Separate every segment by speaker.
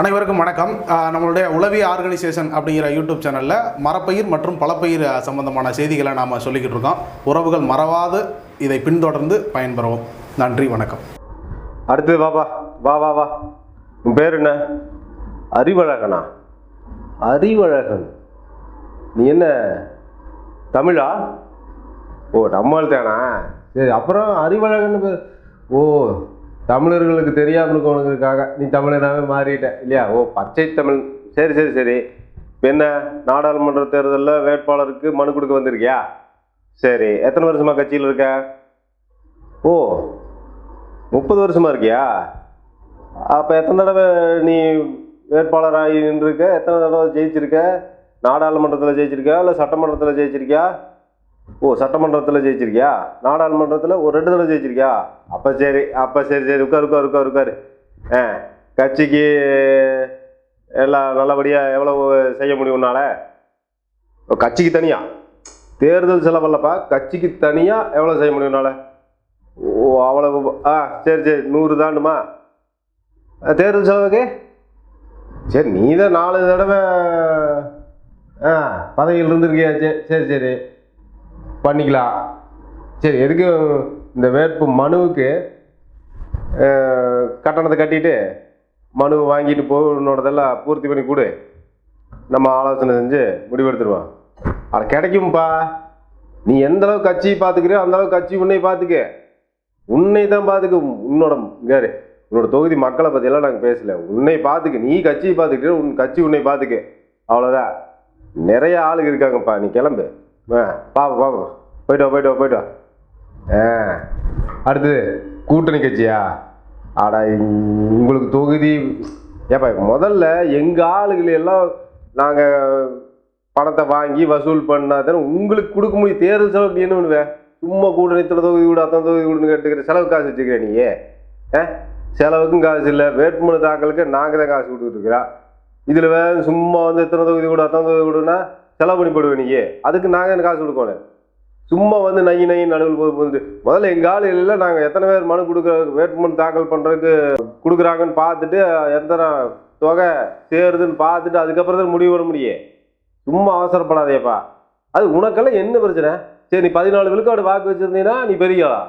Speaker 1: அனைவருக்கும் வணக்கம். நம்மளுடைய உளவி ஆர்கனைசேஷன் அப்படிங்கிற யூடியூப் சேனலில் மரப்பயிர் மற்றும் பலப்பயிர் சம்பந்தமான செய்திகளை நாம் சொல்லிக்கிட்டு இருக்கோம். உறவுகள் மறவாது. இதை பின்தொடர்ந்து பயன்பெறுவோம். நன்றி வணக்கம்.
Speaker 2: அடுத்தது வாப்பா வா. வா வா உன் பேர் என்ன? அறிவழகனா? அறிவழகன். நீ என்ன தமிழா? ஓ நம்மால் தானா? சரி அப்புறம் அறிவழகன் ஓ தமிழர்களுக்கு தெரியாமல் இருக்கவனுக்காக நீ தமிழனாவே மாறிட்ட இல்லையா? ஓ பச்சை தமிழ். சரி சரி சரி. என்ன? நாடாளுமன்ற தேர்தலில் வேட்பாளருக்கு மனு கொடுக்க வந்திருக்கியா? சரி. எத்தனை வருஷமா கட்சியில் இருக்க? ஓ முப்பது வருஷமா இருக்கியா? அப்போ எத்தனை தடவை நீ வேட்பாளராகி நின்றுருக்க? எத்தனை தடவை ஜெயிச்சிருக்க? நாடாளுமன்றத்தில் ஜெயிச்சிருக்கியா? இல்லை சட்டமன்றத்தில் ஜெயிச்சிருக்கியா? ஓ சட்டமன்றத்தில் ஜெயிச்சிருக்கியா? நாடாளுமன்றத்தில் ஒரு ரெண்டு தடவை ஜெயிச்சிருக்கியா? அப்போ சரி அப்போ சரி சரி உட்கார் உட்கார் உட்கார் உட்கார். ஆ கட்சிக்கு எல்லாம் நல்லபடியாக எவ்வளோ செய்ய முடியும் ஓ, கட்சிக்கு தனியாக தேர்தல் செலவல்லப்பா கட்சிக்கு தனியாக எவ்வளோ செய்ய முடியும்னால ஓ அவ்வளவு ஆ சரி சரி நூறு தாண்டுமா? தேர்தல் செலவுக்கு? சரி நீ தான் நாலு தடவை ஆ பதவியில் இருந்திருக்கியா? சரி சரி சரி. பண்ணிக்கலாம். சரி எதுக்கு இந்த வேட்பு மனுவுக்கு கட்டணத்தை கட்டிட்டு மனு வாங்கிட்டு போகணுன்றதெல்லாம் உன்னோடதெல்லாம் பூர்த்தி பண்ணி கொடு. நம்ம ஆலோசனை செஞ்சு முடிவெடுத்துருவோம். அது கிடைக்கும்ப்பா. நீ எந்த அளவுக்கு கட்சி பார்த்துக்கிறியோ அந்த அளவுக்கு கட்சி உன்னை பார்த்துக்க உன்னை தான் பார்த்துக்க உன்னோட கேரு உன்னோட தொகுதி மக்களை பற்றியெல்லாம் நாங்கள் பேசல. உன்னை பார்த்துக்க நீ கட்சியை பார்த்துக்கிட்டு உன் கட்சி உன்னை பார்த்துக்க அவ்வளோதான் நிறைய ஆளுங்க இருக்காங்கப்பா. நீ கிளம்பு. ஆ பாப்பா பாப்பா போயிட்டு வா போயிட்டு வா போயிட்டு வா. ஆ. அடுத்தது கூட்டணி கட்சியா? ஆடா உங்களுக்கு தொகுதி ஏப்பா முதல்ல எங்கள் ஆளுகளை எல்லாம் நாங்கள் பணத்தை வாங்கி வசூல் பண்ணாதான் உங்களுக்கு கொடுக்க முடியும். தேர்தல் செலவுக்கு நீ என்ன பண்ணுவேன் சும்மா கூட்டணி இத்தனை தொகுதி கூட அத்தனை தொகுதி கூடன்னு கேட்டுக்கிற செலவு காசு வச்சுக்கிற நீ. ஆ? செலவுக்கும் காசு இல்லை வேட்புமனு தாக்கலுக்கு நாங்கள் தான் காசு கொடுத்துட்டு இருக்கிறோம் இதில் வேற சும்மா வந்து எத்தனை தொகுதி கூட அத்தனை தொகுதி கூடனா செலவு பண்ணி போடுவேன் நீ. அதுக்கு நாங்கள் காசு கொடுக்கணும்? சும்மா வந்து நை நை நடுவில் போய் வந்து முதல்ல எங்கள் ஆள் இல்லை நாங்கள் எத்தனை பேர் மனு கொடுக்குற வேட்புமனு தாக்கல் பண்ணுறதுக்கு கொடுக்குறாங்கன்னு பார்த்துட்டு எத்தனை தொகை சேருதுன்னு பார்த்துட்டு அதுக்கப்புறம் தான் முடிவு பண்ண முடியும் சும்மா அவசரப்படாதேப்பா. அது உனக்கெல்லாம் என்ன பிரச்சனை? சரி நீ பதினாலு விழுக்காடு வாக்கு வச்சுருந்தீங்கன்னா நீ பெரியாளா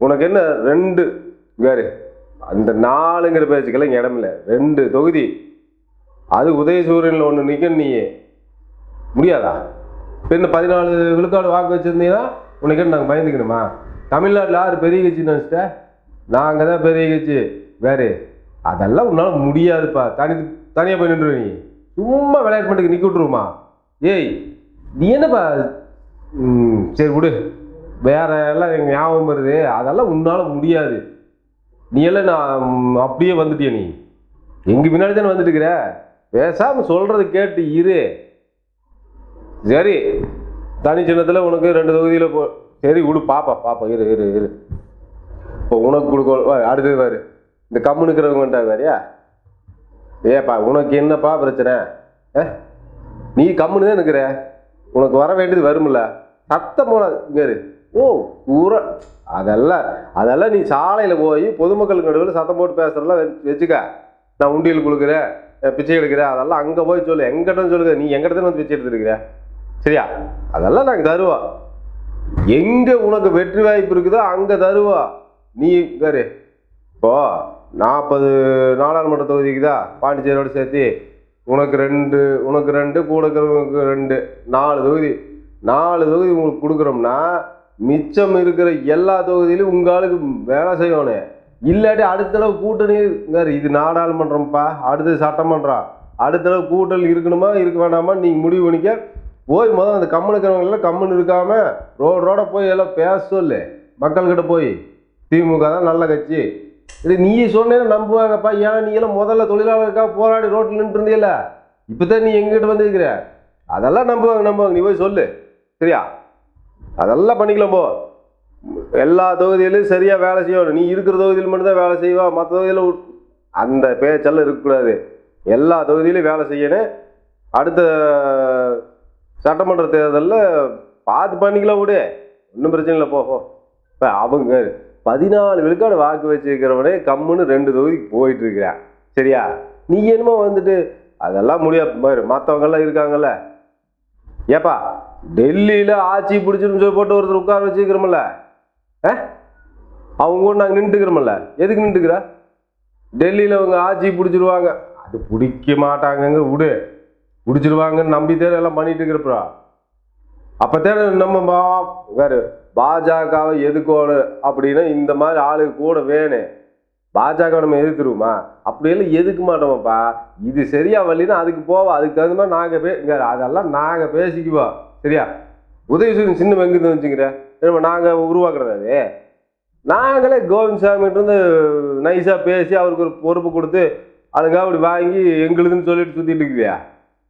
Speaker 2: உனக்கு என்ன ரெண்டு வேறு அந்த நாலுங்கிற பேச்சுக்கெல்லாம் இங்கே இடம் இல்லை. ரெண்டு தொகுதி. அது உதயசூரியனில் ஒன்று நிற்க நீ முடியாதா? இப்போ பதினாலு விழுக்காடு வாக்கு வச்சுருந்தீங்கன்னா உனக்கு நாங்கள் பயந்துக்கணுமா? தமிழ்நாட்டில் யார் பெரிய கட்சின்னு நினச்சிட்ட? நாங்கள் தான் பெரிய கட்சி. வேறு அதெல்லாம் உன்னால் முடியாதுப்பா. தனி தனியாக போய் நின்று நீ. சும்மா விளையாட்டு மட்டுக்கு நிற்க விட்ருவோமா ஏய் நீ என்னப்பா? சரி விடு. வேற எல்லாம் எங்கள் ஞாபகம் வருது. அதெல்லாம் உன்னால் முடியாது. நீ எல்லாம் நான் அப்படியே வந்துட்டிய நீ? எங்கள் பின்னாடி தானே வந்துட்டு இருக்கிற? சொல்கிறது கேட்டு இரு. சரி தனி சின்னத்தில் உனக்கு ரெண்டு தொகுதியில் போ சரி விடு பாப்பா பாப்பா இரு இரு இரு. இப்போ உனக்கு கொடுக்கணும் அடுத்தது பாரு. இந்த கம்முனுக்கிறவங்க வேறையா ஏப்பா உனக்கு என்னப்பா பிரச்சனை? ஏ? நீ கம்முன்னு தான் இருக்கிற உனக்கு வர வேண்டியது வரும்ல. சத்தம் போல இங்கேரு. ஓ ஊர அதெல்லாம் அதெல்லாம் நீ சாலையில் போய் பொதுமக்களுக்கு நடுவில் சத்தம் போட்டு பேசுறதெல்லாம் வச்சுக்க. நான் உண்டியல் கொடுக்குறேன் பிச்சை எடுக்கிறேன் அதெல்லாம் அங்கே போய் சொல்லு. எங்கிட்ட சொல்லுங்க. நீ எங்கிட்ட வந்து பிச்சை எடுத்துருக்கிற சரியா? அதெல்லாம் நாங்கள் தருவோம். எங்கே உனக்கு வெற்றி வாய்ப்பு இருக்குதோ அங்கே தருவா நீ வேறு இப்போ நாற்பது நாடாளுமன்ற தொகுதிக்குதா? பாண்டிச்சேரியோட சேர்த்து உனக்கு ரெண்டு உனக்கு ரெண்டு கூட இருக்கிறவங்களுக்கு ரெண்டு நாலு தொகுதி. நாலு தொகுதி உங்களுக்கு கொடுக்குறோம்னா மிச்சம் இருக்கிற எல்லா தொகுதியிலும் உங்கள் ஆளுக்கு வேலை செய்யணும். இல்லாட்டி அடுத்த தடவை கூட்டணி இது நாடாளுமன்றம்ப்பா அடுத்தது சட்டமன்றம். அடுத்த தடவை கூட்டணி இருக்கணுமா இருக்க வேண்டாமா நீங்கள் முடிவு பண்ணிக்க. போய் முதல்ல அந்த கம்மன் இருக்கிறவங்களெல்லாம் கம்முன்னு கம்மன் இருக்காம ரோடு ரோட போய் எல்லாம் பேச சொல்லு. மக்கள்கிட்ட போய். திமுக தான் நல்ல கட்சி. இது நீ சொன்னேன்னு நம்புவாங்கப்பா. ஏன்னா நீ எல்லாம் முதல்ல தொழிலாளருக்காக போராடி ரோட்டில் நின்று இருந்தியல்ல இப்போ தான் நீ எங்கிட்ட வந்துருக்கிற? அதெல்லாம் நம்புவாங்க நம்புவாங்க. நீ போய் சொல்லு. சரியா? அதெல்லாம் பண்ணிக்கலாம் போ. எல்லா தொகுதியிலும் சரியாக வேலை செய்யணும். நீ இருக்கிற தொகுதியில் மட்டும்தான் வேலை செய்வா. மற்ற தொகுதியில் அந்த பேச்செல்லாம் இருக்கக்கூடாது. எல்லா தொகுதியிலும் வேலை செய்யணும். அடுத்த சட்டமன்ற தேர்தலில் பார்த்து பண்ணிக்கலாம் விடு ஒன்றும் பிரச்சனை இல்லை போகும் இப்போ அவங்க பதினாலு விழுக்காடு வாக்கு வச்சுருக்கிறவனே கம்முன்னு ரெண்டு தொகுதிக்கு போயிட்டு இருக்கிறான். சரியா? நீ என்னமோ வந்துட்டு அதெல்லாம் முடியாது மற்றவங்கெல்லாம் இருக்காங்கல்ல. ஏப்பா டெல்லியில் ஆட்சி பிடிச்சிருன்னு சொல்லி போட்டு ஒருத்தர் உட்கார வச்சுக்கிறோம்ல ஆ? அவங்க கூட நாங்கள் நின்றுக்கிறோம்ல எதுக்கு நின்றுக்கிறா டெல்லியில் அவங்க ஆட்சி பிடிச்சிருவாங்க. அது பிடிக்க மாட்டாங்கங்க விடு. பிடிச்சிருவாங்கன்னு நம்பித்தேன் எல்லாம் பண்ணிட்டு இருக்கிறப்பா. அப்போத்தானே நம்ம வேறு பாஜகவை எதுக்கோணும் அப்படின்னா இந்த மாதிரி ஆளுக்கு கூட வேணும் பாஜக நம்ம எதிர்த்துருவோமா? அப்படியெல்லாம் எதுக்க மாட்டோமாப்பா? இது சரியா வரலின்னா அதுக்கு போவோம் அதுக்கு தகுந்த மாதிரி நாங்கள் பே அதெல்லாம் நாங்கள் பேசிக்குவோம் சரியா? உதவி செய்யும் சின்ன வெங்குது வச்சுக்கிற. என்ன நாங்கள் உருவாக்குறது அது. நாங்களே கோவிந்த் சாமிகிட்ட இருந்து நைஸாக பேசி அவருக்கு ஒரு பொறுப்பு கொடுத்து அதுக்காக அப்படி வாங்கி எங்களுதுன்னு சொல்லிட்டு சுற்றிட்டு இருக்கிறியா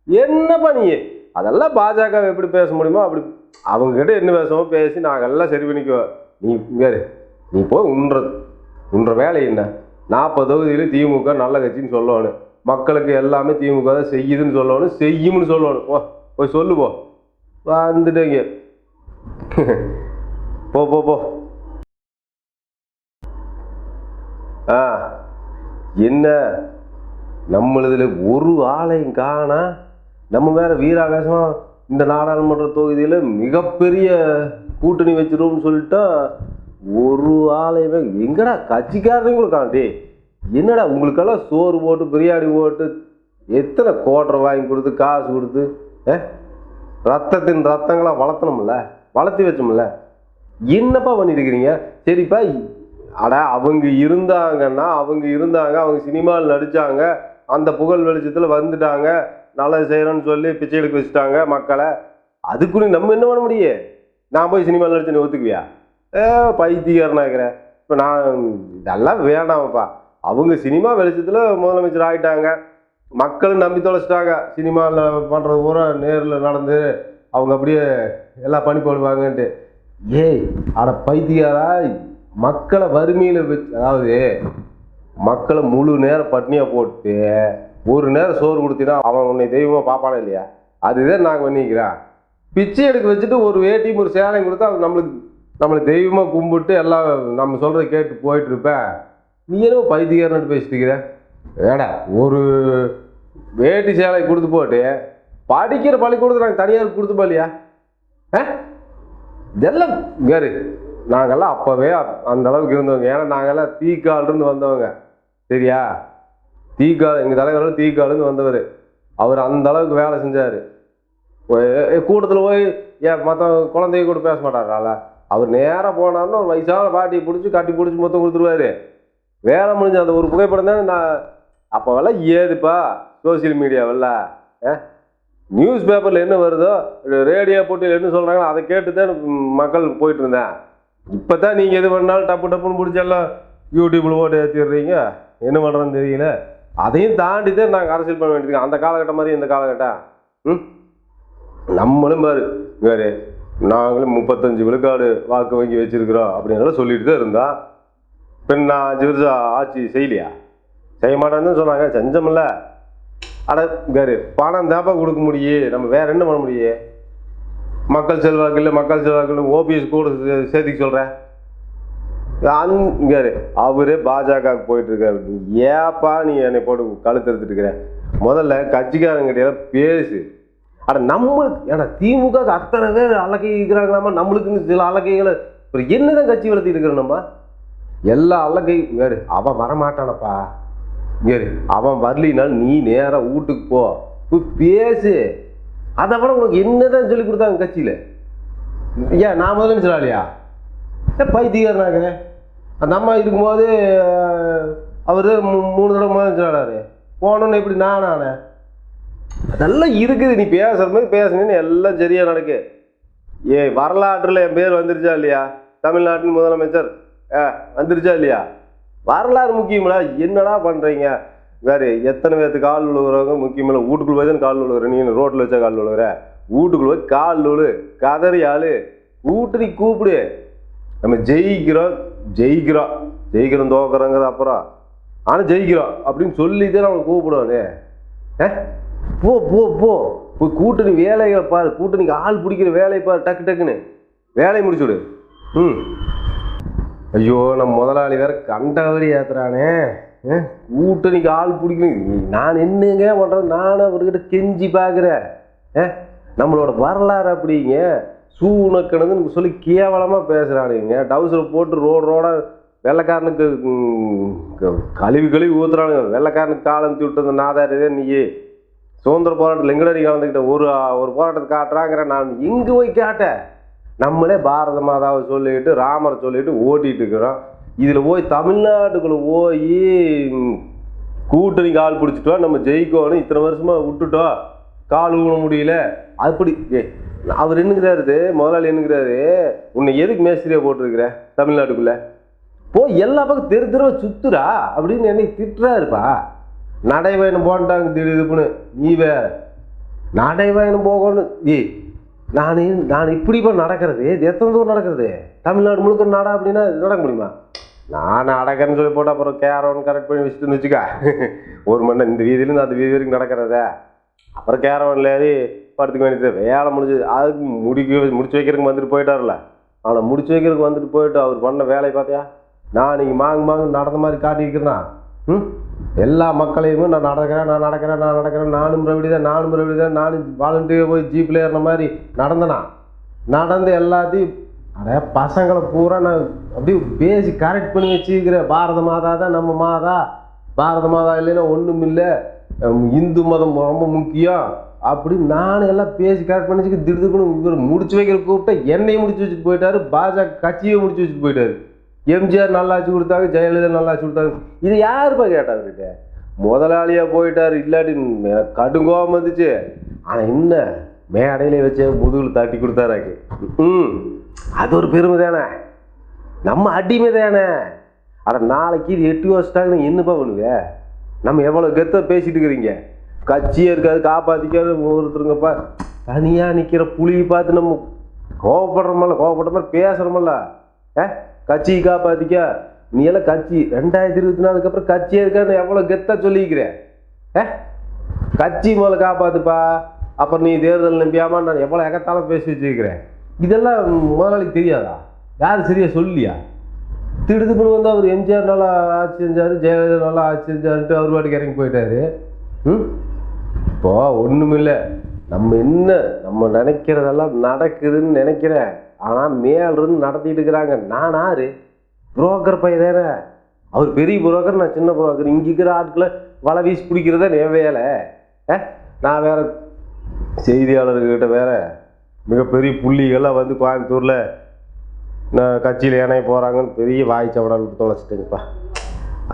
Speaker 2: என்னப்பா பண்ணியே அதெல்லாம் பாஜக எப்படி பேச முடியுமோ அப்படி அவங்ககிட்ட என்ன பேசுவோமோ பேசி நாங்கள் எல்லாம் சரி பண்ணிக்குவோம் நீ வேறு நீ போய் உண்றது உன்ற வேலை என்ன? நாற்பது தொகுதியில் திமுக நல்ல கட்சின்னு சொல்லணும். மக்களுக்கு எல்லாமே திமுக தான் செய்யுதுன்னு சொல்லணும். செய்யும்னு சொல்லணும். போ போய் சொல்லு போ. வந்துட்டீங்க. போ போ போ. ஆ. என்ன? நம்மளதில் ஒரு ஆளையும் காணா. நம்ம வேற வீராவேசமா இந்த நாடாளுமன்ற தொகுதியில மிகப்பெரிய கூட்டணி வச்சிருவோம்னு சொல்லிட்டா ஒரு ஆளையுமே எங்கடா கட்சிக்காரங்களும் காண்டி என்னடா உங்களுக்கெல்லாம் சோறு போட்டு பிரியாணி போட்டு எத்தனை கோட்டரை வாங்கி கொடுத்து காசு கொடுத்து ஏ? ரத்தத்தின் ரத்தங்களாம் வளர்த்தணும்ல? வளர்த்தி வச்சோம்ல? என்னப்பா பண்ணியிருக்கிறீங்க சரிப்பா அட அவங்க இருந்தாங்கன்னா அவங்க இருந்தாங்க அவங்க சினிமாவில் நடித்தாங்க அந்த புகழ் வெளிச்சத்தில் வந்துட்டாங்க நல்லது செய்கிறோன்னு சொல்லி பிச்சை எடுக்க வச்சுட்டாங்க மக்களை. அதுக்குன்னு நம்ம என்ன பண்ண முடியும் நான் போய் சினிமாவில் நடிச்சு நீ ஒத்துக்குவியா? ஏ பைத்தியக்காரனா இருக்கிறேன் இப்போ நான் இதெல்லாம் வேண்டாம்ப்பா. அவங்க சினிமா வெளிச்சத்தில் முதலமைச்சர் ஆகிட்டாங்க மக்களும் நம்பி தொலைச்சிட்டாங்க. சினிமாவில் பண்ணுறது பூரா நேரில் நடந்து அவங்க அப்படியே எல்லாம் பண்ணி போடுவாங்கன்ட்டு. ஏய் அட பைத்தியாரா மக்களை வறுமையில் வச்சு அதாவது மக்களை முழு நேரம் பட்னியாக போட்டு ஒரு நேரம் சோறு கொடுத்தினா அவன் உன்னை தெய்வமாக பார்ப்பானே இல்லையா? அதுதான் நாங்கள் பண்ணிக்கிறேன் பிச்சை எடுக்க வச்சுட்டு ஒரு வேட்டியும் ஒரு சேலையும் கொடுத்தா அவன் நம்மளுக்கு நம்மளை தெய்வமாக கும்பிட்டு எல்லாம் நம்ம சொல்கிறத கேட்டு போயிட்டு இருப்பேன் நீ என்ன பைத்தியக்காரன்ட்டு பேசிட்டு இருக்கிற? ஏடா ஒரு வேட்டி சேலை கொடுத்து போட்டு படிக்கிற பள்ளிக்கூடத்தை நாங்கள் தனியார் கொடுத்துப்போம் இல்லையா ஆ? இதெல்லாம் வேறு. நாங்கள்லாம் அப்போவே அந்த அளவுக்கு இருந்தவங்க. ஏன்னா நாங்கள்லாம் தீக்காலிருந்து வந்தவங்க. சரியா? தீக்கால் எங்கள் தலைவரோட தீக்காலிருந்து வந்தவர். அவர் அந்த அளவுக்கு வேலை செஞ்சார். கூட்டத்தில் போய் ஏன் மற்ற குழந்தைய கூட பேச மாட்டாரால. அவர் நேராக போனார்னு ஒரு வயசான பாட்டியை பிடிச்சி கட்டி பிடிச்சி மொத்தம் கொடுத்துருவாரு. வேலை முடிஞ்ச அந்த ஒரு புகைப்படம் தானே நான் அப்போவெல்லாம் ஏதுப்பா சோசியல் மீடியாவில் ஏ நியூஸ் பேப்பரில் என்ன வருதோ ரேடியோ போட்டியில் என்ன சொல்கிறாங்களோ அதை கேட்டு தான் மக்கள் போயிட்டு இருந்தேன் இப்போ தான் நீங்கள் எது பண்ணாலும் டப்பு டப்புன்னு பிடிச்செல்லாம் யூடியூப்பில் போட்டு ஏற்றிடுறீங்க என்ன பண்ணுறேன்னு தெரியல. அதையும் தாண்டி தான் நாங்கள் அரசியல் பண்ண வேண்டியது அந்த காலகட்டம் மாதிரி இந்த காலகட்டம் ம்? நம்மளும் பாரு வேறு நாங்களும் முப்பத்தஞ்சு விழுக்காடு வாக்கு வங்கி வச்சிருக்கிறோம் அப்படின்னால சொல்லிட்டு தான் இருந்தோம் பின் நான் அஞ்சு வருஷம் ஆட்சி செய்யலையா? செய்ய மாட்டேன்னு சொன்னாங்க செஞ்சமில்ல. அட வேறு பணம் தாப்பா கொடுக்க முடியும் நம்ம வேறு என்ன பண்ண முடியும் மக்கள் செல்வாக்கு இல்லை மக்கள் செல்வாக்கு இல்லை ஓபிஎஸ் கூட சே- சேர்த்துக்க சொல்கிறேன் அங்க அவரே பாஜகவுக்கு போயிட்டு இருக்காரு நீ ஏப்பா நீ என்னை போட்டு கழுத்தெடுத்துட்டு இருக்கிற? முதல்ல கட்சிக்காரங்கிட்ட பேசு. அட நம்மளுக்கு ஏன்னா திமுக அத்தனை பேர் அலக்கை இருக்கிறாங்களாமா நம்மளுக்குன்னு சில அலக்கைகளை. அப்புறம் என்னதான் கட்சி வளர்த்திட்டு இருக்கிறோம் நம்ம? எல்லா அலக்கை வேறு அவன் வரமாட்டானப்பா. வேறு அவன் வரலினாலும் நீ நேராக வீட்டுக்கு போ. போய் பேசு. அதை விட உனக்கு என்னதான் சொல்லி கொடுத்தாங்க கட்சியில்? ஏன் நான் முதல்ல சொல்லாலியா பைத்தியக்காரனாங்க அந்த அம்மா இருக்கும்போது அவர் மூணு தடவை முதல் சொல்லாரு போனோன்னு எப்படி நான் நானே அதெல்லாம் இருக்குது நீ பேசுகிற மாதிரி பேசுனேன்னு எல்லாம் சரியாக நடக்கு. ஏ வரலாற்றில் என் பேர் வந்துருச்சா இல்லையா? தமிழ்நாட்டின் முதலமைச்சர் ஆ வந்துருச்சா இல்லையா? வரலாறு முக்கியம்டா என்னடா பண்ணுறீங்க வேறு எத்தனை பேர்த்து கால் விழுகிறவங்க முக்கியமில்ல. வீட்டுக்குள்ள போய் தான் கால் விழுகிற நீ ரோட்டில் வச்சா கால் விழுகிற வீட்டுக்குள்ள போய் கால் உழு கதறி ஆளு. நீ கூப்பிடு. நம்ம ஜெயிக்கிறோம் ஜெயிக்கிறோம். ஜெயிக்கிறோம் தோக்கிறோங்கிற அப்புறம் ஆனால் ஜெயிக்கிறோம் அப்படின்னு சொல்லி தான் அவனை கூப்பிடுவானே. ஏ? போ போ போ. போய் கூட்டணி வேலைகளை பாரு. கூட்டணிக்கு ஆள் பிடிக்கிற வேலையை பாரு டக்கு டக்குன்னு. வேலையை முடிச்சு விடு. ம். ஐயோ நம்ம முதலாளி வேற கண்டவரி ஏத்துறானே. ஏ, கூட்டணிக்கு ஆள் பிடிக்கணும் நான் என்னங்க பண்ணுறது நானும் அவர்கிட்ட கெஞ்சி பார்க்குறேன் ஏ? நம்மளோட வரலாறு அப்படிங்க. சூ சொல்லி கேவலமாக பேசுகிறானுங்க டவுசர் போட்டு ரோடு ரோட வெள்ளைக்காரனுக்கு க- கழுவி கழுவி ஊற்றுறானுங்க வெள்ளைக்காரனுக்கு காலம் விட்டது நாதாரிதே நீயே. சுதந்திர போராட்டத்தில் எங்கடா நீ கலந்துக்கிட்ட ஒரு ஒரு போராட்டத்தை காட்டுறாங்கிற நான் எங்கே போய் காட்டேன். நம்மளே பாரத மாதாவை சொல்லிட்டு ராமரை சொல்லிட்டு ஓட்டிகிட்டு இருக்கிறோம். இதில் போய் தமிழ்நாட்டுக்குள்ளே போய் கூட்டணி கால் பிடிச்சிட்டோம். நம்ம ஜெயிக்கணும் இத்தனை வருஷமாக விட்டுட்டோம். கால் ஊன முடியல. அப்படி ஏ அவர் என்னங்கிறாரு முதலாளி என்னங்கிறாரு உன்னை எதுக்கு மேஸ்திரியா போட்டிருக்கிற தமிழ்நாட்டுக்குள்ள? போ எல்லா பக்கம் தெரு தெருவை சுத்துறா அப்படின்னு என்னை திட்டுறாருப்பா. நடைபயணம் போன்ட்டாங்க திடீர்னு நீ வேற நடைபயணம் போகணும். ஏய் நான் நான் இப்படி இப்போ நடக்கிறது? இது எத்தனை தூரம் நடக்கிறது? தமிழ்நாடு முழுக்க நட அப்படின்னா நடக்க முடியுமா? நான் நடக்கிறேன்னு சொல்லி போட்டால் அப்புறம் கேரவன் கரெக்ட் பண்ணி வச்சுட்டுன்னு வச்சுக்கா. ஒரு மணி நேரம் இந்த வீதியிலேருந்து அந்த வீதி வரைக்கும் நடக்கிறதே. அப்புறம் கேரவனில் ஏறி படுத்துக்க வேண்டியது வேலை முடிஞ்சது. அதுக்கு முடிக்க முடிச்சு வைக்கிறதுக்கு வந்துட்டு போயிட்டார்ல. ஆனால் முடிச்சு வைக்கிறதுக்கு வந்துட்டு போயிட்டு அவர் பண்ண வேலையை பார்த்தியா? நான் நீங்கள் மாங்கு மாங்கு நடந்த மாதிரி காட்டியிருக்கிறேன்னா ம்? எல்லா மக்களையுமே நான் நடக்கிறேன் நான் நடக்கிறேன் நான் நடக்கிறேன். நானும் ரவிடி தான் நானும் ரவிடி தான். நானும் வாலண்டியர் போய் ஜீப்பில் ஏறின மாதிரி நடந்தனா? நடந்து எல்லாத்தையும் அட பசங்களை பூரா நான் அப்படியே பேசி கரெக்ட் பண்ணி வச்சுக்கிறேன் பாரத மாதா தான் நம்ம மாதா. பாரத மாதா இல்லைன்னா ஒன்றும் இல்லை இந்து மதம் ரொம்ப முக்கியம். அப்படி நானும் எல்லாம் பேசி கரெக்ட் பண்ணி திடுதுக்குன்னு இவர் முடிச்சு வைக்கிற கூப்பிட்டா என்னையும் முடிச்சு வச்சுட்டு போயிட்டாரு. பாஜக கட்சியை முடிச்சு வச்சுட்டு போயிட்டாரு. எம்ஜிஆர் நல்லாச்சு கொடுத்தாங்க ஜெயலலிதா நல்லாச்சு கொடுத்தாங்க. இது யாருப்பா கேட்டாங்க முதலாளியாக போயிட்டார் இல்லாட்டி எனக்கு கடுங்கோபம் வந்துச்சு. ஆனால் என்ன? மேடையில வச்சு முதுகில் தட்டி கொடுத்தாராக்கு. ம் அது ஒரு பெருமை தானே. நம்ம அடிமை தானே. ஆனால் நாளைக்கு இது எட்டு வருஷத்தாங்க என்னப்பா பண்ணுவேன் நம்ம எவ்வளோ கெத்த பேசிட்டு இருக்கிறீங்க? கட்சியே இருக்காது காப்பாற்றிக்காது ஒருத்தருங்கப்பா. தனியாக நிற்கிற புலியை பார்த்து நம்ம கோவப்படுறோமல்ல கோவப்படுற மாதிரி பேசுகிறோமல்ல ஏ கட்சியை காப்பாற்றிக்க நீ எல்லாம் கட்சி ரெண்டாயிரத்தி இருபத்தி நாலுக்கு அப்புறம் கட்சியே இருக்கான்னு எவ்வளோ கெத்தாக சொல்லிக்கிறேன்? ஏ கட்சி முதல்ல காப்பாத்துப்பா. அப்புறம் நீ தேர்தல் நம்பியாமா நான் எவ்வளோ எகத்தாலும் பேசி வச்சிருக்கிறேன்? இதெல்லாம் முதலாளிக்கு தெரியாதா? யார் சரியா சொல்லியா? திடுதுப்புன்னு வந்து அவர் எம்ஜிஆர் நல்லா ஆட்சி செஞ்சார் ஜெயலலிதா நல்லா ஆட்சி செஞ்சாருன்ட்டு அவர் வாட்டுக்கு இறங்கி போயிட்டாரு. ம்? இப்போ ஒன்றுமில்லை நம்ம என்ன நம்ம நினைக்கிறதெல்லாம் நடக்குதுன்னு நினைக்கிறேன். ஆனால் மேலிருந்து நடத்திட்டு இருக்கிறாங்க. நான் ஆறு புரோக்கர் பையன் தானே. அவர் பெரிய புரோக்கர் நான் சின்ன புரோக்கர். இங்கே இருக்கிற ஆட்களை வலை வீசி பிடிக்கிறதா என் வேலை. ஏ நான் வேற செய்தியாளர்கிட்ட வேற மிகப்பெரிய புள்ளிகள்லாம் வந்து கோயம்புத்தூரில் கட்சியில் இணைய போகிறாங்கன்னு பெரிய வாய் சவடால் விட்டு தொலைச்சிட்டேங்கப்பா.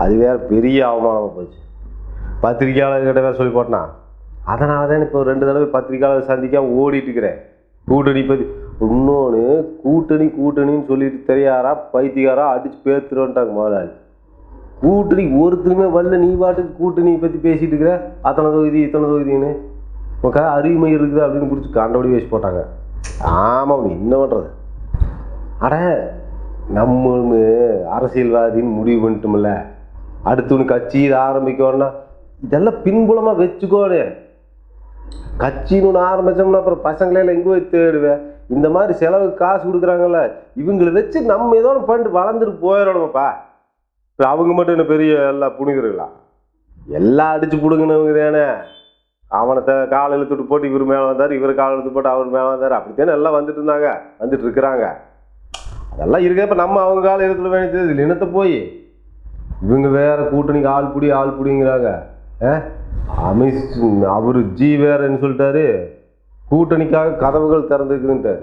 Speaker 2: அது வேற பெரிய அவமானமாக போச்சு. பத்திரிக்கையாளர்கிட்ட வேற சொல்லி போட்டனா? அதனால தான் இப்போ ரெண்டு தடவை பத்திரிக்கையாளர் சந்திக்காம ஓடிட்டு இருக்கிறேன். கூட்டணி பற்றி இன்னொன்று கூட்டணி கூட்டணின்னு சொல்லிட்டு தெரியாரா பைத்தியாரா அடிச்சு பேத்துருன்ட்டாங்க முதலாளி. கூட்டணி ஒருத்தருமே வரல நீ பாட்டுக்கு கூட்டணியை பற்றி பேசிகிட்டு இருக்கிற? அத்தனை தொகுதி இத்தனை தொகுதின்னு. உனக்கு அறிவுமை இருக்குது அப்படின்னு பிடிச்சி கண்டபடி பேசி போட்டாங்க. ஆமாம் என்ன பண்ணுறது அட நம்ம அரசியல்வாதின்னு முடிவு பண்ணிட்டோம்ல. அடுத்து ஒன்று கட்சி இதை ஆரம்பிக்கணும்னா இதெல்லாம் பின்புலமாக வச்சுக்கோனே கட்சின்னு ஒன்று ஆரம்பித்தோம்னா அப்புறம் பசங்களெல்லாம் எங்கே போய் தேடுவேன் இந்த மாதிரி செலவுக்கு காசு கொடுக்குறாங்கல்ல இவங்களை வச்சு நம்ம ஏதோ ஒன்று பண்ணிட்டு வளர்ந்துட்டு போயிடணுமாப்பா. இப்போ அவங்க மட்டும் என்ன பெரிய எல்லாம் புனிதர்களா? எல்லாம் அடிச்சு பிடுங்கினவங்க தானே. அவனை த கால் இழுத்துட்டு போட்டு இவர் மேலே வந்தார் இவர் கால் இழுத்து போட்டு அவர் மேலே வந்தார். அப்படித்தானே எல்லாம் வந்துட்டு இருந்தாங்க வந்துட்டு இருக்கிறாங்க. அதெல்லாம் இருக்கிறப்ப நம்ம அவங்க கால இடத்துல வேண்டியது இதில் இனத்தை போய்? இவங்க வேற கூட்டணிக்கு ஆள் புடி ஆள் புடிங்கிறாங்க. அமித் அவர் ஜி வேறன்னு சொல்லிட்டாரு. கூட்டணிக்காக கதவுகள் திறந்துருக்குதுன்ட்டார்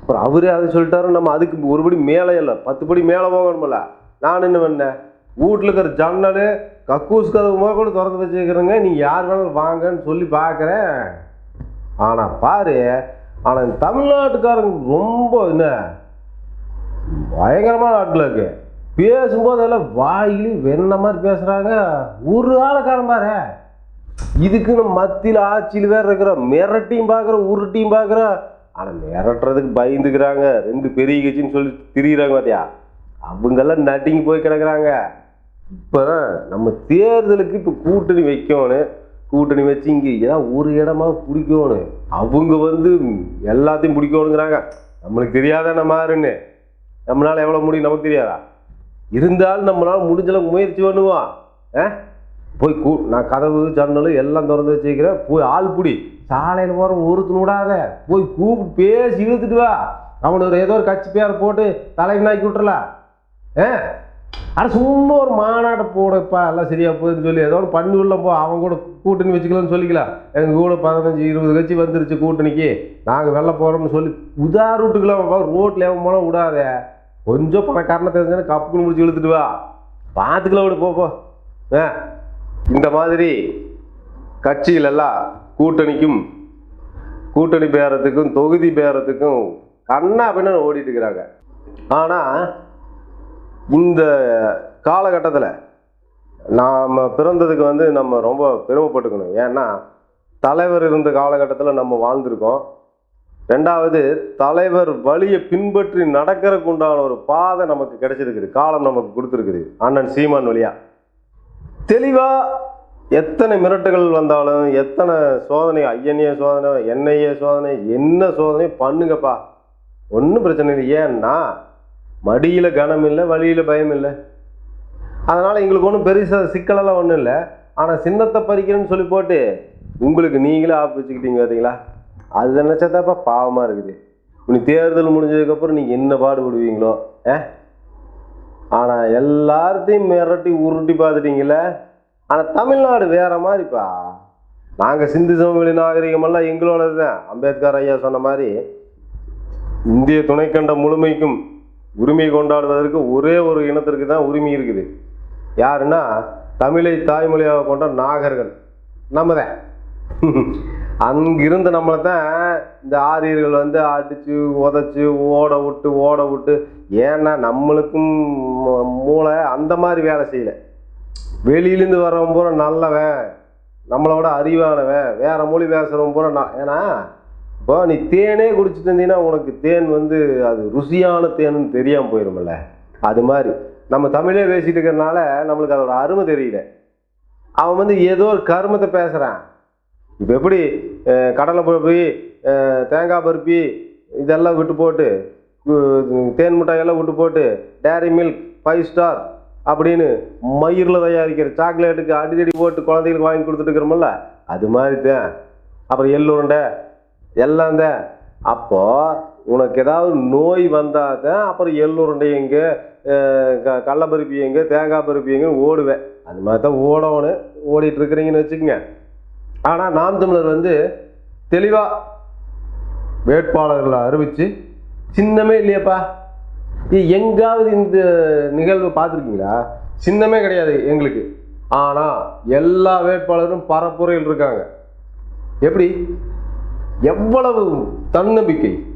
Speaker 2: அப்புறம் அவரே அதை சொல்லிட்டாரு. நம்ம அதுக்கு ஒரு படி மேலே இல்லை. பத்து படி மேலே போகணுமில்ல நான் என்ன பண்ணேன்? வீட்டில் இருக்கிற ஜன்னல் கக்கூஸ் கதவு முதல் கூட திறந்து வச்சுக்கிறேங்க. நீ யார் வேணாலும் வாங்கன்னு சொல்லி பார்க்குறேன். ஆனால் பாரு ஆனால் தமிழ்நாட்டுக்காரங்க ரொம்ப என்ன பயங்கரமான ஆட்கள் இருக்கு பேசும்போது எல்லாம் வாயிலி வெண்ண மாதிரி பேசுகிறாங்க ஒரு ஆளை பாரு. இதுக்குன்னு மத்தியில் ஆட்சியில் வேற இருக்கிற மிரட்டியும் பார்க்குற உருட்டியும் பார்க்குற. ஆனால் மிரட்டுறதுக்கு பயந்துக்கிறாங்க. ரெண்டு பெரிய கட்சின்னு சொல்லி திரியிறாங்க பார்த்தியா அவங்கெல்லாம் நட்டிங்கி போய் கிடக்குறாங்க. இப்போ நம்ம தேர்தலுக்கு இப்போ கூட்டணி வைக்கணும் கூட்டணி வச்சு இங்கே ஏதாவது ஒரு இடமா பிடிக்கணும் அவங்க வந்து எல்லாத்தையும் பிடிக்கணுங்கிறாங்க. நம்மளுக்கு தெரியாதான மாறுன்னு. நம்மளால் எவ்வளோ முடியும் நமக்கு தெரியாதா? இருந்தாலும் நம்மளால் முடிஞ்ச அளவுக்கு முயற்சி பண்ணுவோம் ஆ? போய் கூ நான் கதவு ஜன்னல் எல்லாம் திறந்து வச்சுக்கிறேன். போய் ஆள் பிடி. சாலையில் போகிற ஒருத்தன் விடாத. போய் கூப்பிட்டு பேசி இழுத்துட்டு வா. அவனுக்கு ஏதோ ஒரு கட்சி பேரை போட்டு தலைவனாக்கி விட்டுறலாம் ஆ? அட சும்மா ஒரு மாநாட்டை போடப்பா. எல்லாம் சரியா போகுதுன்னு சொல்லி ஏதோ ஒன்று பண்ணி உள்ள போ. அவன் கூட கூட்டணி வச்சுக்கலாம்னு சொல்லிக்கலாம். எங்கள் கூட பதினஞ்சு இருபது கட்சி வந்துருச்சு கூட்டணிக்கு. நாங்கள் வெளில போகிறோம்னு சொல்லி உதார் விட்டுக்கலாம் ரோட்டில் எவன் போனால் விடாத. கொஞ்சம் பணக்காரனை தெரிஞ்சானே கப்புக்குன்னு முடிச்சு இழுத்துட்டு வா. பார்த்துக்கலாம் விடு போ, ஆ? இந்த மாதிரி கட்சிகளெல்லாம் கூட்டணிக்கும் கூட்டணி பேரத்துக்கும் தொகுதி பேரத்துக்கும் கண்ணா பின்ன ஓடிட்டு இருக்கிறாங்க. ஆனால் இந்த காலகட்டத்தில் நாம் பிறந்ததுக்கு வந்து நம்ம ரொம்ப பெருமைப்பட்டுக்கணும். ஏன்னா தலைவர் இருந்த காலகட்டத்தில் நம்ம வாழ்ந்திருக்கோம். ரெண்டாவது தலைவர் வழியை பின்பற்றி நடக்கிறதுக்கு உண்டான ஒரு பாதை நமக்கு கிடைச்சிருக்குது. காலம் நமக்கு கொடுத்துருக்குது. அண்ணன் சீமான் வழியா. தெளிவாக எத்தனை மிரட்டுகள் வந்தாலும் எத்தனை சோதனை ஐஎன்ஏ சோதனை என்ஐஏ சோதனை என்ன சோதனை பண்ணுங்கப்பா. ஒன்றும் பிரச்சனை இல்லை. ஏன்னா மடியில் கனம் இல்லை வழியில் பயம் இல்லை. அதனால் எங்களுக்கு ஒன்றும் பெருசாக சிக்கலெல்லாம் ஒன்றும் இல்லை. ஆனால் சின்னத்தை பறிக்கிறேன்னு சொல்லி போட்டு உங்களுக்கு நீங்களே ஆப் வச்சுக்கிட்டீங்க பார்த்தீங்களா அது நினச்சாதாப்பா பாவமாக இருக்குது. இனி தேர்தல் முடிஞ்சதுக்கப்புறம் நீங்கள் என்ன பாடுபடுவீங்களோ ஏ ஆனால் எல்லாத்தையும் மிரட்டி உருட்டி பார்த்துட்டீங்களே ஆனால் தமிழ்நாடு வேற மாதிரிப்பா. நாங்கள் சிந்து சமவெளி நாகரிகமெல்லாம் எங்களோடது தான் அம்பேத்கர் ஐயா சொன்ன மாதிரி இந்திய துணைக்கண்டம் முழுமைக்கும் உரிமை கொண்டாடுவதற்கு ஒரே ஒரு இனத்திற்கு தான் உரிமை இருக்குது. யாருன்னா தமிழை தாய்மொழியாக கொண்ட நாகர்கள். நம்ம தான் அங்கிருந்து நம்மளை தான் இந்த ஆரியர்கள் வந்து அடித்து உதச்சி ஓட விட்டு ஓட விட்டு ஏன்னா நம்மளுக்கும் மூ- மூளை அந்த மாதிரி வேலை செய்யலை. வெளியிலேருந்து வரவன் பூரா நல்லவன் நம்மளோட அறிவானவன் வேற மொழி பேசுகிறவன் பூரா நான் ஏன்னா இப்போ நீ தேனே குடிச்சிட்டு இருந்தீங்கன்னா உனக்கு தேன் வந்து அது ருசியான தேன்னு தெரியாமல் போயிருமில்ல அது மாதிரி. நம்ம தமிழே பேசிட்டு இருக்கிறனால நம்மளுக்கு அதோட அருமை தெரியல. அவன் வந்து ஏதோ ஒரு கருமத்தை பேசுகிறான் இப்போ எப்படி கடலை பருப்பி தேங்காய் பருப்பி இதெல்லாம் விட்டு போட்டு தேன் தேன் மிட்டாயெல்லாம் விட்டு போட்டு டேரி மில்க் ஃபைவ் ஸ்டார் அப்படின்னு மயிரில் தயாரிக்கிற சாக்லேட்டுக்கு அடிதடி போட்டு குழந்தைகளுக்கு வாங்கி கொடுத்துட்டு இருக்கிறோம்ல அது மாதிரி தான். அப்புறம் எள்ளுருண்டை எல்லாம் தான். அப்போது உனக்கு ஏதாவது நோய் வந்தால் தான் அப்புறம் எள்ளுருண்டை எங்கே க கடலப்பருப்பி எங்கே தேங்காய் பருப்பி எங்கேன்னு ஓடுவேன். அது மாதிரி தான் ஓடவனு ஓடிட்டு இருக்கிறீங்கன்னு வச்சுக்கோங்க. ஆனால் நாம் தமிழர் வந்து தெளிவாக வேட்பாளர்களை அறிவித்து சின்னமே இல்லையப்பா. இது எங்காவது இந்த நிகழ்வு பார்த்துருக்கீங்களா? சின்னமே கிடையாது எங்களுக்கு. ஆனால் எல்லா வேட்பாளரும் பரப்புரையில் இருக்காங்க. எப்படி? எவ்வளவு தன்னம்பிக்கை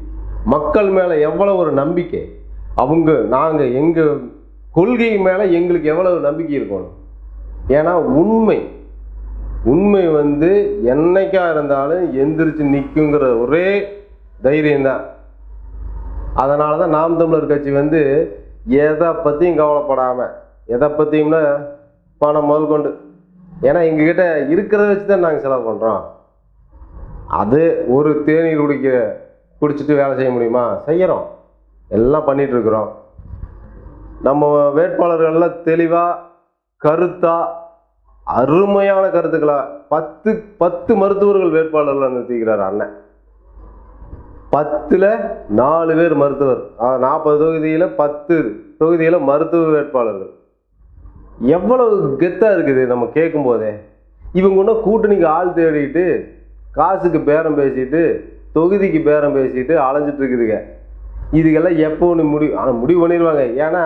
Speaker 2: மக்கள் மேலே எவ்வளவு ஒரு நம்பிக்கை அவங்க நாங்கள் எங்கள் கொள்கை மேலே எங்களுக்கு எவ்வளவு நம்பிக்கை இருக்கணும்? ஏன்னா உண்மை. உண்மை வந்து என்னைக்கா இருந்தாலும் எந்திரிச்சு நிற்குங்கிற ஒரே தைரியம்தான். அதனால தான் நாம் தமிழர் கட்சி வந்து எதை பற்றியும் கவலைப்படாமல் எதை பற்றியும்னா பணம் முதல் கொண்டு. ஏன்னா எங்ககிட்ட இருக்கிறத வச்சு தான் நாங்கள் செலவு பண்ணுறோம் அது ஒரு தேநீர் குடிக்க குடிச்சிட்டு வேலை செய்ய முடியுமா? செய்கிறோம் எல்லாம் பண்ணிகிட்ருக்குறோம் நம்ம வேட்பாளர்கள்லாம் தெளிவாக கருத்தாக அருமையான கருத்துக்களா? பத்து பத்து மருத்துவர்கள் வேட்பாளர்கள் நிறுத்திக்கிறார் அண்ணன். பத்தில் நாலு பேர் மருத்துவர். நாற்பது தொகுதியில் பத்து தொகுதியில் மருத்துவ வேட்பாளர்கள். எவ்வளவு கெத்தாக இருக்குது நம்ம கேட்கும் போதே இவங்க ஒன்றும் கூட்டணிக்கு ஆள் தேடிட்டு காசுக்கு பேரம் பேசிட்டு தொகுதிக்கு பேரம் பேசிட்டு அலைஞ்சிட்டு இருக்குதுங்க இதுக்கெல்லாம் எப்போ ஒன்று முடிவு ஆனால் முடிவு பண்ணிடுவாங்க ஏன்னா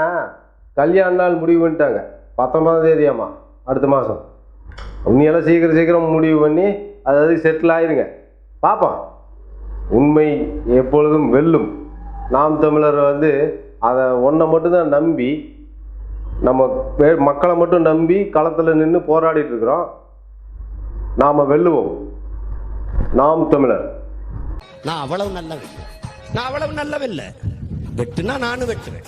Speaker 2: கல்யாண நாள் முடிவு பண்ணிட்டாங்க. பத்தொன்பதாம் தேதியாமா. அடுத்த மாதம் உண்மையெல்லாம் சீக்கிரம் சீக்கிரம் முடிவு பண்ணி அதாவது செட்டில் ஆயிருங்க. பார்ப்போம் உண்மை எப்பொழுதும் வெல்லும். நாம் தமிழர் வந்து அதை ஒன்றை மட்டும்தான் நம்பி நம்ம மக்களை மட்டும் நம்பி களத்தில் நின்று போராடிட்டு இருக்கிறோம். நாம் வெல்லுவோம். நாம் தமிழர்.
Speaker 3: நான் அவ்வளவு நல்லவன். நான் அவ்வளவு நல்லவன் வெட்டுனா நானும் வெட்டுவேன்.